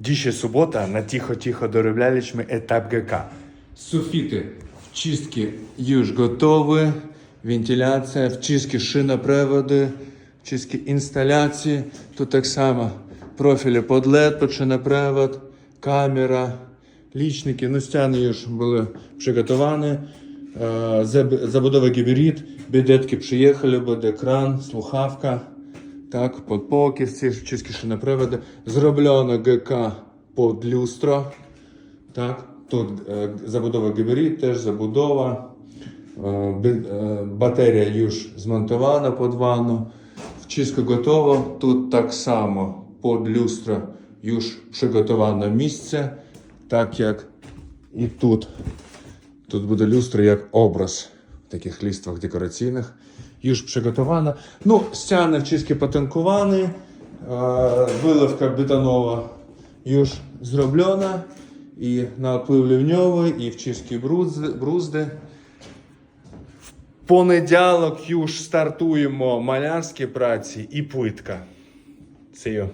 Dzisiaj sobota, na тихо-тихо дороблялищmy етап ГК. Суфіти в чистці już готові. Вентиляція, в чистці шиноприводи, в чистці інсталяції. Тут так само профілі під LED, під шинопривод, камера, лічники. Ну, стіни już були приготовані. Е, Забудова гібрид, бідетки приїхали, буде екран, слухавка. Так, подполки всі чисткі шиноприводи. Зроблено ГК під люстро. Так, тут е, забудова габарит, теж забудова. Е, е, Батарея już змонтована під ванну. Вчистка готова. Тут так само під люстро już przygotowane місце, так як і тут. Тут буде люстра як образ в таких листвах декораційних. Już przygotowana. Ну, ściany wszystkie потанковані. Виливка бетонова już зроблена. І наплив лівньовий, і в чисткі брузди. В понеділок już стартуємо малярські праці і плитка. See you.